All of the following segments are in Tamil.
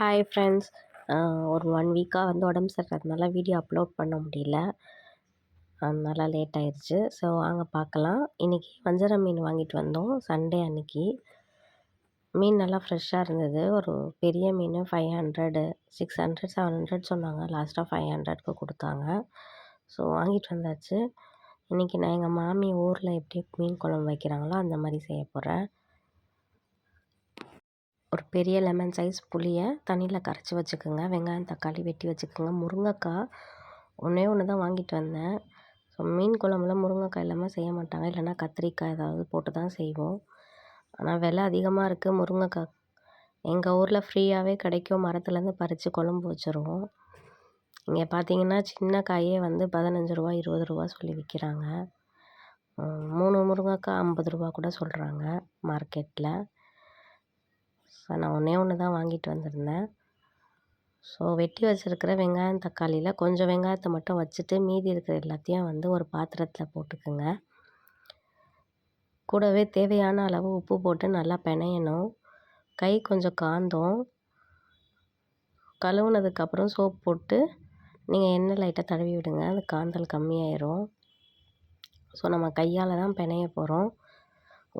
ஹாய் ஃப்ரெண்ட்ஸ் ஒரு ஒன் வீக்காக வந்து உடம்பு சரியில்லாதனால வீடியோ அப்லோட் பண்ண முடியல. அதனால லேட் ஆயிடுச்சு ஸோ வாங்க பார்க்கலாம். இன்றைக்கி வஞ்சர மீன் வாங்கிட்டு வந்தோம். சண்டே அன்னைக்கு. மீன் நல்லா ஃப்ரெஷ்ஷாக இருந்தது. ஒரு பெரிய மீன் five hundred six hundred seven hundred சொன்னாங்க. லாஸ்ட்டாக ஃபைவ் ஹண்ட்ரட்க்கு கொடுத்தாங்க. ஸோ வாங்கிட்டு வந்தாச்சு. இன்றைக்கி நான் எங்கள் மாமி ஊரில் எப்படி மீன் குழம்பு வைக்கிறாங்களோ அந்த மாதிரி செய்ய போகிறேன் ஒரு பெரிய லெமன் சைஸ் புளியை தண்ணியில் கரைச்சி வச்சுக்கோங்க. வெங்காயம் தக்காளி வெட்டி வச்சுக்கோங்க. முருங்கைக்காய் ஒன்றே ஒன்று தான் வாங்கிட்டு வந்தேன். ஸோ மீன் குழம்புல முருங்கைக்காய் இல்லாமல் செய்ய மாட்டாங்க. இல்லைன்னா கத்திரிக்காய் ஏதாவது போட்டு தான் செய்வோம். ஆனால் விலை அதிகமாக இருக்குது முருங்கைக்காய் எங்கள் ஊரில் ஃப்ரீயாகவே கிடைக்கும். மரத்துலேருந்து பறித்து குழம்பு வச்சுருவோம். இங்கே பார்த்தீங்கன்னா சின்ன காயே வந்து பதினஞ்சு ரூபா இருபது ரூபா சொல்லி விற்கிறாங்க. மூணு முருங்கைக்காய் ஐம்பது ரூபா கூட சொல்கிறாங்க மார்க்கெட்டில் நான் ஒன்றே ஒன்று தான் வாங்கிட்டு வந்திருந்தேன். ஸோ வெட்டி வச்சுருக்கிற வெங்காயம் தக்காளியில் கொஞ்சம் வெங்காயத்தை மட்டும் வச்சுட்டு மீதி இருக்கிற எல்லாத்தையும் வந்து ஒரு பாத்திரத்தில் போட்டுக்கோங்க. கூடவே தேவையான அளவு உப்பு போட்டு நல்லா பிணையணும். கை கொஞ்சம் காந்தோம். கழுவுனதுக்கப்புறம் சோப் போட்டு நீங்கள் எண்ணெய் லைட்டாக தடவி விடுங்க. அது காந்தல் கம்மியாயிரும். ஸோ நம்ம கையால் தான் பிணைய போகிறோம்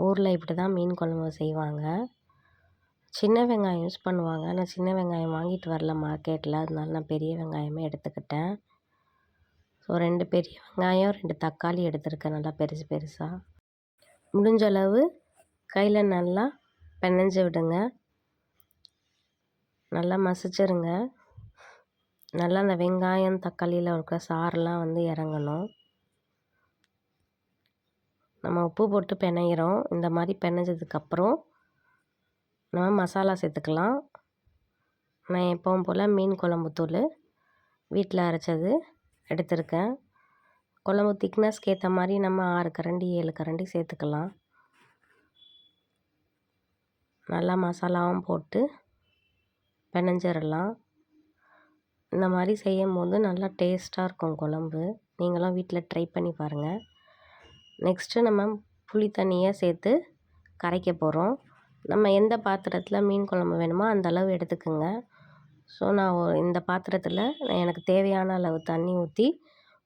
ஊரில் இப்படி தான் மீன் குழம்பு செய்வாங்க. சின்ன வெங்காயம் யூஸ் பண்ணுவாங்க. நான் சின்ன வெங்காயம் வாங்கிட்டு வரல மார்க்கெட்டில் அதனால நான் பெரிய வெங்காயமே எடுத்துக்கிட்டேன். ஸோ ரெண்டு பெரிய வெங்காயம் ரெண்டு தக்காளி எடுத்துருக்கேன் நல்லா பெருசு பெருசாக முடிஞ்ச அளவு கையில் நல்லா பிணைஞ்சு விடுங்க. நல்லா மசிச்சிருங்க. நல்லா அந்த வெங்காயம் தக்காளியில் இருக்கிற சாரெலாம் வந்து இறங்கணும். நம்ம உப்பு போட்டு பிணையிறோம். இந்த மாதிரி பிணைஞ்சதுக்கப்புறம் நம்ம மசாலா சேர்த்துக்கலாம். நான் எப்பவும் போல் மீன் குழம்பு தூள் வீட்டில் அரைச்சது எடுத்திருக்கேன். குழம்பு திக்னஸ்க்கு ஏற்ற மாதிரி நம்ம ஆறு கரண்டி ஏழு கரண்டி சேர்த்துக்கலாம். நல்லா மசாலாவும் போட்டு பிணைஞ்சிடலாம் இந்த மாதிரி செய்யும் போது நல்லா டேஸ்ட்டாக இருக்கும் குழம்பு. நீங்களும் வீட்டில் ட்ரை பண்ணி பாருங்கள் நெக்ஸ்ட்டு நம்ம புளி தண்ணியை சேர்த்து கரைக்க போகிறோம் நம்ம எந்த பாத்திரத்தில் மீன் குழம்பு வேணுமோ அந்த அளவு எடுத்துக்கோங்க. ஸோ நான் இந்த பாத்திரத்தில் எனக்கு தேவையான அளவு தண்ணி ஊற்றி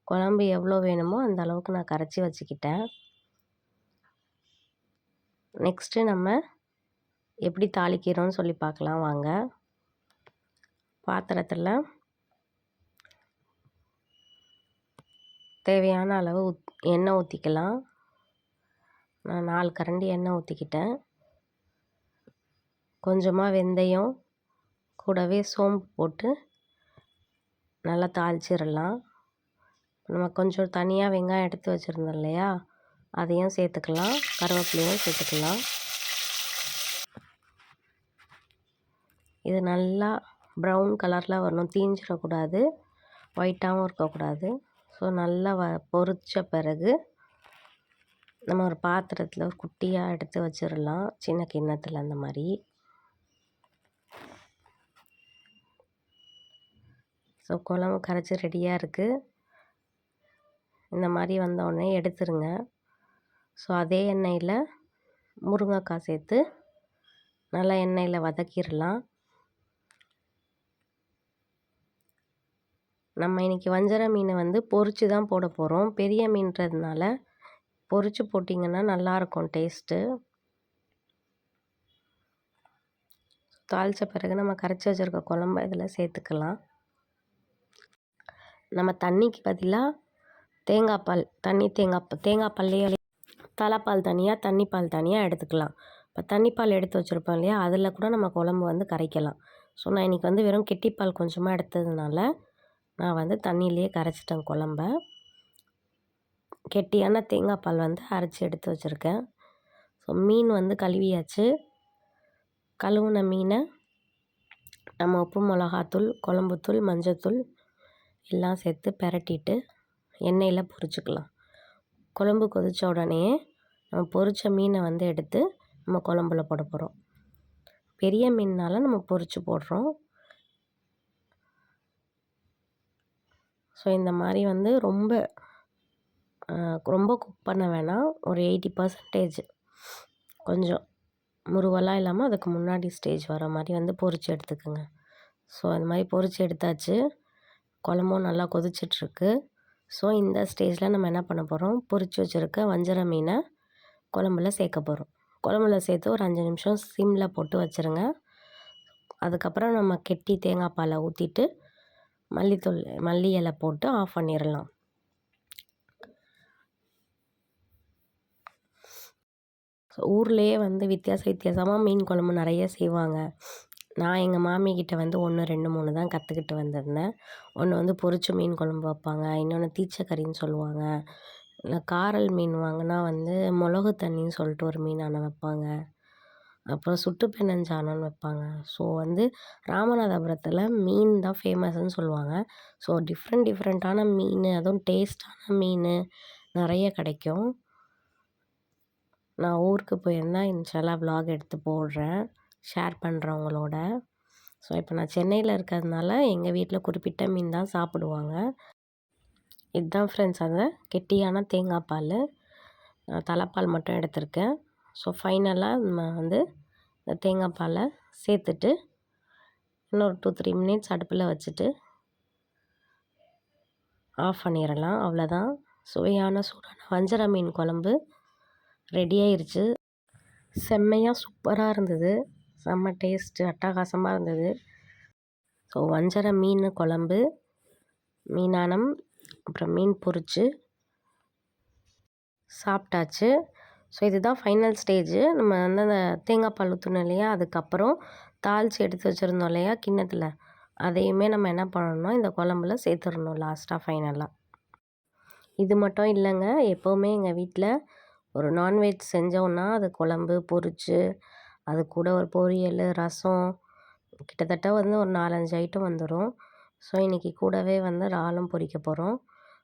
குழம்பு எவ்வளோ வேணுமோ அந்த அளவுக்கு நான் கரைச்சி வச்சுக்கிட்டேன். நெக்ஸ்ட்டு நம்ம எப்படி தாளிக்கிறோன்னு சொல்லி பார்க்கலாம் வாங்க. பாத்திரத்தில் தேவையான அளவு எண்ணெய் ஊற்றிக்கலாம் நான் நாலு கரண்டி எண்ணெய் ஊற்றிக்கிட்டேன் கொஞ்சமாக வெந்தயம் கூடவே சோம்பு போட்டு நல்லா தாளிச்சிடலாம். நம்ம கொஞ்சம் தனியாக வெங்காயம் எடுத்து வச்சுருந்தோம் இல்லையா? அதையும் சேர்த்துக்கலாம். கருவேப்பிலையும் சேர்த்துக்கலாம். இது நல்லா ப்ரௌன் கலரில் வரணும். தீஞ்சிடக்கூடாது. ஒயிட்டாகவும் இருக்கக்கூடாது. ஸோ நல்லா வ பொரித்த பிறகு நம்ம ஒரு பாத்திரத்தில் ஒரு குட்டியாக எடுத்து வச்சிடலாம். சின்ன கிண்ணத்தில் அந்த மாதிரி. ஸோ குழம்பு கரைச்சி ரெடியாக இருக்குது இந்த மாதிரி வந்தோடனே எடுத்துருங்க. ஸோ அதே எண்ணெயில் முருங்கைக்காய் சேர்த்து நல்லா எண்ணெயில் வதக்கிடலாம். நம்ம இன்றைக்கி வஞ்சர மீனை வந்து பொறிச்சு தான் போட போகிறோம் பெரிய மீன்றதுனால பொறிச்சு போட்டிங்கன்னா நல்லாயிருக்கும் டேஸ்ட்டு. தாளித்த பிறகு நம்ம கரைச்சி வச்சுருக்க குழம்பு இதில் சேர்த்துக்கலாம். நம்ம தண்ணிக்கு பதிலாக தேங்காய் பால் தண்ணி தேங்காய் தேங்காய் பால்லையே தலைப்பால் தனியாக தண்ணி பால் தனியாக எடுத்துக்கலாம். இப்போ தண்ணி பால் எடுத்து வச்சுருப்போம் இல்லையா? அதில் கூட நம்ம குழம்பு வந்து கரைக்கலாம். ஸோ நான் இன்றைக்கி வந்து வெறும் கெட்டிப்பால் கொஞ்சமாக எடுத்ததுனால நான் வந்து தண்ணியிலேயே கரைச்சிட்டேன் குழம்ப. கெட்டியான தேங்காய் பால் வந்து அரைச்சி எடுத்து வச்சுருக்கேன். ஸோ மீன் வந்து கழுவியாச்சு. கழுவுன மீனை நம்ம உப்பு மிளகாத்தூள் குழம்புத்தூள் மஞ்சத்தூள் எல்லாம் சேர்த்து பிரட்டிட்டு எண்ணெயில் பொரிச்சுக்கலாம். குழம்பு கொதித்த உடனே நம்ம பொரித்த மீனை வந்து எடுத்து நம்ம குழம்புல போட போகிறோம் பெரிய மீன்னால் நம்ம பொரித்து போடுறோம். ஸோ இந்த மாதிரி வந்து ரொம்ப ரொம்ப குக் பண்ண வேணாம். ஒரு எயிட்டி பர்சன்டேஜ் கொஞ்சம். முருவலாக இல்லாமல் அதுக்கு முன்னாடி ஸ்டேஜ் வர மாதிரி வந்து பொரித்து எடுத்துக்கோங்க. ஸோ அந்த மாதிரி பொரித்து எடுத்தாச்சு. குழம்பும் நல்லா கொதிச்சிட்ருக்கு. ஸோ இந்த ஸ்டேஜில் நம்ம என்ன பண்ண போகிறோம் பொரித்து வச்சுருக்க வஞ்சர மீனை குழம்புல சேர்க்க போகிறோம் குழம்புல சேர்த்து ஒரு அஞ்சு நிமிஷம் சிம்மில் போட்டு வச்சுருங்க. அதுக்கப்புறம் நம்ம கெட்டி தேங்காய் பாலை ஊற்றிட்டு மல்லித்தூள் மல்லி இலை போட்டு ஆஃப் பண்ணிடலாம் ஊர்லேயே வந்து வித்தியாச வித்தியாசமாக மீன் குழம்பு நிறைய செய்வாங்க. நான் எங்கள் மாமிக்கிட்ட வந்து ஒன்று ரெண்டு மூணு தான் கற்றுக்கிட்டு வந்திருந்தேன். ஒன்று வந்து பொரிச்ச மீன் குழம்பு வைப்பாங்க. இன்னொன்று தீச்சக்கறின்னு சொல்லுவாங்க. இல்லை காரல் மீன் வாங்கினா வந்து மிளகு தண்ணின்னு சொல்லிட்டு ஒரு மீன் ஆனால் வைப்பாங்க. அப்புறம் சுட்டு பெனஞ்சானம்னு வைப்பாங்க. ஸோ வந்து ராமநாதபுரத்தில் மீன் தான் ஃபேமஸ்ன்னு சொல்லுவாங்க. ஸோ டிஃப்ரெண்ட் டிஃப்ரெண்ட்டான மீன் அதுவும் டேஸ்ட்டான மீன் நிறைய கிடைக்கும். நான் ஊருக்கு போயிருந்தால் இன்ஷால்லாம் விலாக் எடுத்து போடுறேன். ஷேர் பண்ணுறவங்களோட ஸோ இப்போ நான் சென்னையில் இருக்கிறதுனால எங்கள் வீட்டில் குறிப்பிட்ட மீன் தான் சாப்பிடுவாங்க. இதுதான் ஃப்ரெண்ட்ஸ் அந்த கெட்டியான தேங்காய் பால் தலைப்பால் மட்டும் எடுத்திருக்கேன். ஸோ ஃபைனலாக நம்ம வந்து இந்த தேங்காய் பாலை சேர்த்துட்டு இன்னொரு டூ த்ரீ மினிட்ஸ் அடுப்பில் வச்சுட்டு ஆஃப் பண்ணிடலாம். அவ்வளோதான் சுவையான சூடான வஞ்சர மீன் குழம்பு ரெடி ஆயிடுச்சு செம்மையாக சூப்பராக இருந்தது. செம்ம டேஸ்ட்டு அட்டகாசமாக இருந்தது. ஸோ வஞ்சர மீன் குழம்பு மீனானம் அப்புறம் மீன் பொரிச்சு சாப்பிட்டாச்சு. ஸோ இதுதான் ஃபைனல் ஸ்டேஜு நம்ம வந்து அந்த தேங்காய் பால் ஊற்றணும் இல்லையா? அதுக்கப்புறம் தாளித்து எடுத்து வச்சுருந்தோம் இல்லையா? கிண்ணத்தில். அதையுமே நம்ம என்ன பண்ணணும்? இந்த குழம்புல சேர்த்துடணும் லாஸ்ட்டாக ஃபைனலாக இது மட்டும் இல்லைங்க. எப்போவுமே எங்கள் வீட்டில் ஒரு நான்வெஜ் செஞ்சோன்னா அது குழம்பு பொரிச்சு அது கூட ஒரு பொரியல் ரசம் கிட்டத்தட்ட வந்து ஒரு நாலஞ்சு ஐட்டம் வந்துடும் ஸோ இன்றைக்கி கூடவே வந்து இறாலும் பொரிக்க போகிறோம்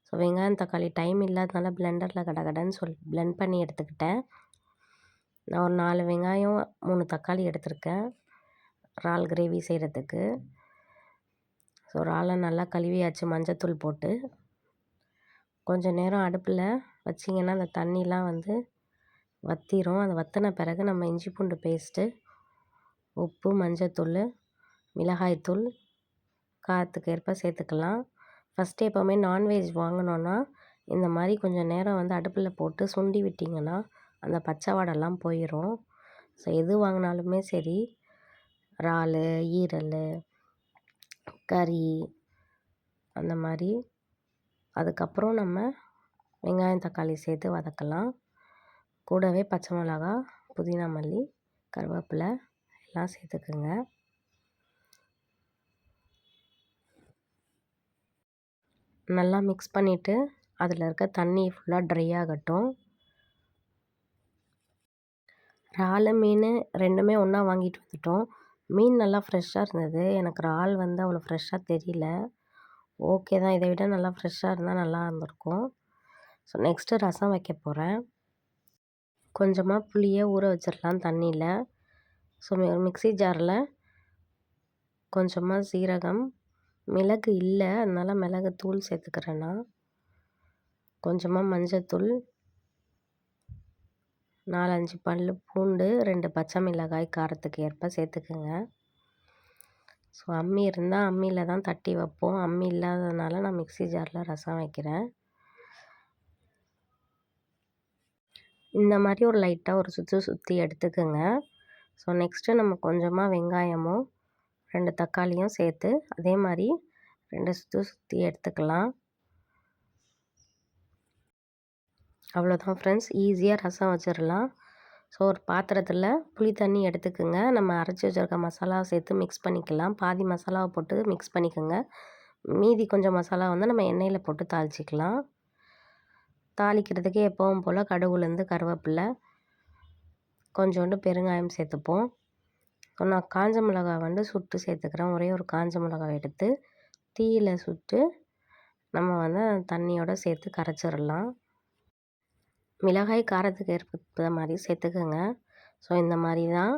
ஸோ வெங்காயம் தக்காளி டைம் இல்லாதனால பிளெண்டரில் கட கடன்னு சொல் பிளெண்ட் பண்ணி எடுத்துக்கிட்டேன். நான் ஒரு நாலு வெங்காயம் மூணு தக்காளி எடுத்திருக்கேன். இறால் கிரேவி செய்கிறதுக்கு ஸோ இறாலை நல்லா கழுவியாச்சு மஞ்சத்தூள் போட்டு. கொஞ்சம் நேரம் அடுப்பில் வச்சிங்கன்னா அந்த தண்ணிலாம் வந்து வற்றிரும் அது வற்றின பிறகு நம்ம இஞ்சி பூண்டு பேஸ்ட்டு உப்பு மஞ்சத்தூள் மிளகாய்த்தூள் காரத்துக்கு ஏற்ப சேர்த்துக்கலாம். ஃபஸ்ட்டு எப்போவுமே நான்வெஜ் வாங்கினோன்னா இந்த மாதிரி கொஞ்சம் நேரம் வந்து அடுப்பில் போட்டு சுண்டி விட்டிங்கன்னா அந்த பச்சை வாடெல்லாம் போயிடும் ஸோ எது வாங்கினாலுமே சரி இறால் ஈரல் கறி அந்த மாதிரி. அதுக்கப்புறம் நம்ம வெங்காயம் தக்காளி சேர்த்து வதக்கலாம். கூடவே பச்சை மிளகா புதினா மல்லி கருவேப்பிலை எல்லாம் சேர்த்துக்குங்க. நல்லா மிக்ஸ் பண்ணிவிட்டு அதில் இருக்க தண்ணி ஃபுல்லாக ட்ரை ஆகட்டும். இறால் மீன் ரெண்டுமே ஒன்றா வாங்கிட்டு வந்துட்டோம். மீன் நல்லா ஃப்ரெஷ்ஷாக இருந்தது. எனக்கு இறால் வந்து அவ்வளோ ஃப்ரெஷ்ஷாக தெரியல. ஓகே தான். இதை விட நல்லா ஃப்ரெஷ்ஷாக இருந்தால் நல்லா இருந்திருக்கும். ஸோ நெக்ஸ்ட்டு ரசம் வைக்க போகிறேன் கொஞ்சமாக புளியை ஊற வச்சிடலாம் தண்ணியில். ஸோ மிக்ஸி ஜாரில் கொஞ்சமாக சீரகம். மிளகு இல்லை அதனால் மிளகு தூள் சேர்த்துக்கிறேன் கொஞ்சமாக மஞ்சத்தூள். நாலஞ்சு பல் பூண்டு ரெண்டு பச்சை மிளகாய் காரத்துக்கு ஏற்ப சேர்த்துக்குங்க. ஸோ அம்மி இருந்தால் அம்மியில் தான் தட்டி வைப்போம். அம்மி இல்லாததுனால நான் மிக்ஸி ஜாரில் ரசம் வைக்கிறேன். இந்த மாதிரி ஒரு லைட்டாக ஒரு சுற்றி சுற்றி எடுத்துக்கோங்க. ஸோ நெக்ஸ்ட்டு நம்ம கொஞ்சமாக வெங்காயமும் ரெண்டு தக்காளியும் சேர்த்து அதே மாதிரி ரெண்டு சுற்றி சுற்றி எடுத்துக்கலாம். அவ்வளோதான் ஃப்ரெண்ட்ஸ் ஈஸியாக ரசம் வச்சிடலாம் ஸோ ஒரு பாத்திரத்தில் புளி தண்ணி எடுத்துக்கோங்க. நம்ம அரைச்சி வச்சுருக்க மசாலாவை சேர்த்து மிக்ஸ் பண்ணிக்கலாம். பாதி மசாலாவை போட்டு மிக்ஸ் பண்ணிக்கோங்க. மீதி கொஞ்சம் மசாலா வந்து நம்ம எண்ணெயில் போட்டு தாளிச்சிக்கலாம். தாளிக்கிறதுக்கு எப்பவும் போல் கடுகுலேருந்து கருவேப்பில்லை கொஞ்சோண்டு பெருங்காயம் சேர்த்துப்போம். நான் காஞ்ச மிளகாய் வந்து சுட்டு சேர்த்துக்கிறேன். ஒரே ஒரு காஞ்ச மிளகாய் எடுத்து தீயில் சுட்டு நம்ம வந்து தண்ணியோடு சேர்த்து கரைச்சிடலாம். மிளகாய் காரத்துக்கு ஏற்ப மாதிரி சேர்த்துக்கோங்க. ஸோ இந்த மாதிரி தான்.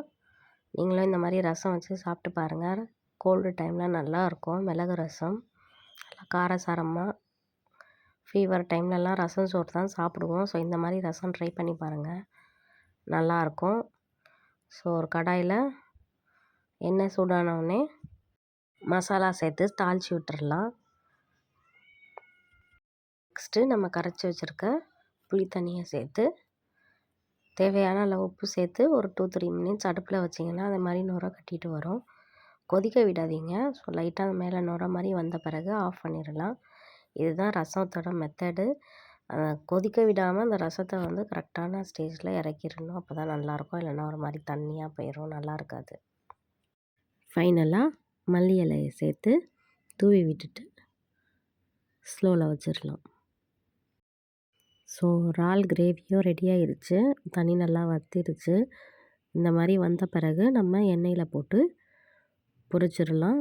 நீங்களும் இந்த மாதிரி ரசம் வச்சு சாப்பிட்டு பாருங்கள் கோல்டு டைமில் நல்லாயிருக்கும் மிளகு ரசம். நல்லா காரசாரமாக ஃபீவர் டைம்லலாம் ரசம் சோறு தான் சாப்பிடுவோம். ஸோ இந்த மாதிரி ரசம் ட்ரை பண்ணி பாருங்கள் நல்லாயிருக்கும். ஸோ ஒரு கடாயில் எண்ணெய் சூடானவுடனே மசாலா சேர்த்து தாளித்து விட்டுறலாம். நெக்ஸ்ட்டு நம்ம கரைச்சி வச்சுருக்க புளி தண்ணியை சேர்த்து தேவையான அளவு உப்பு சேர்த்து ஒரு டூ த்ரீ மினிட்ஸ் அடுப்பில் வச்சிங்கன்னா அந்த மாதிரி நுர கட்டிட்டு வரும். கொதிக்க விடாதீங்க. ஸோ லைட்டாக அந்த மேலே நுர மாதிரி வந்த பிறகு ஆஃப் பண்ணிடலாம். இதுதான் ரசத்தோட மெத்தடு கொதிக்க விடாமல் அந்த ரசத்தை வந்து கரெக்டான ஸ்டேஜில் இறக்கிடணும். அப்போ தான் நல்லாயிருக்கும். இல்லைன்னா ஒரு மாதிரி தண்ணியாக போயிடும் நல்லா இருக்காது. ஃபைனலாக மல்லி இலையை சேர்த்து தூவி விட்டுட்டு ஸ்லோவில் வச்சிடலாம். ஸோ இறால் கிரேவியும் ரெடி ஆயிருச்சு. தண்ணி நல்லா வத்திருச்சு. இந்த மாதிரி வந்த பிறகு நம்ம எண்ணெயில் போட்டு பொரிச்சிடலாம்.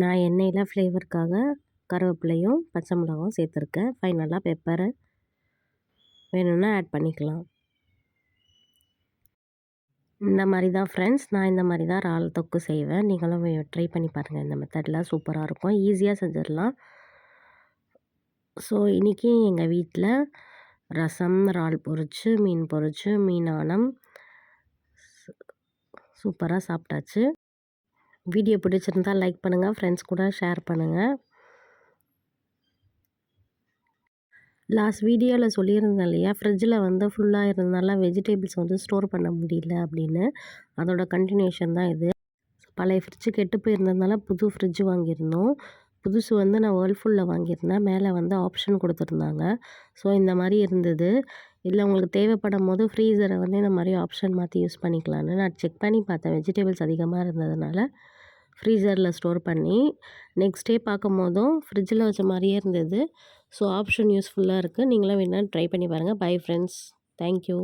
நான் எண்ணெயில் ஃப்ளேவருக்காக கருவேப்பிலையும் பச்சை மிளகாவும் சேர்த்துருக்கேன். ஃபைனலாக பெப்பரு வேணும்னா ஆட் பண்ணிக்கலாம். இந்த மாதிரி தான் ஃப்ரெண்ட்ஸ். நான் இந்த மாதிரி தான் இறால் தொக்கு செய்வேன். நீங்களும் ட்ரை பண்ணி பாருங்கள் இந்த மெத்தடில் சூப்பராக இருக்கும். ஈஸியாக செஞ்சிடலாம். ஸோ இன்றைக்கி எங்கள் வீட்டில் ரசம் இறால் பொரிச்சு மீன் பொரிச்சு மீனானம் சூப்பராக சாப்பிட்டாச்சு. வீடியோ பிடிச்சிருந்தா லைக் பண்ணுங்கள் ஃப்ரெண்ட்ஸ் கூட ஷேர் பண்ணுங்கள் லாஸ்ட் வீடியோவில் சொல்லியிருந்தேன் இல்லையா ஃப்ரிட்ஜில் வந்து ஃபுல்லாக இருந்தனால வெஜிடபிள்ஸ் வந்து ஸ்டோர் பண்ண முடியல அப்படின்னு. அதோட கண்டினியூஷன் தான் இது. பழைய ஃப்ரிட்ஜு கெட்டு போயிருந்ததுனால புது ஃப்ரிட்ஜு வாங்கியிருந்தோம். புதுசு வந்து நான் வேர்ல்ஃபுல்லில் வாங்கியிருந்தேன். மேலே வந்து ஆப்ஷன் கொடுத்துருந்தாங்க. ஸோ இந்த மாதிரி இருந்தது. இல்லை உங்களுக்கு தேவைப்படும் போது ஃப்ரீசரை வந்து இந்த மாதிரி ஆப்ஷன் மாற்றி யூஸ் பண்ணிக்கலான்னு நான் செக் பண்ணி பார்த்தேன். வெஜிடபிள்ஸ் அதிகமாக இருந்ததுனால. ஃப்ரீசரில் ஸ்டோர் பண்ணி நெக்ஸ்ட் டே பார்க்கும் போதும் ஃப்ரிட்ஜில் வச்ச மாதிரியே இருந்தது. ஸோ ஆப்ஷன் யூஸ்ஃபுல்லாக இருக்குது நீங்களும் வேணால் ட்ரை பண்ணி பாருங்கள் பை ஃப்ரெண்ட்ஸ். தேங்க்யூ.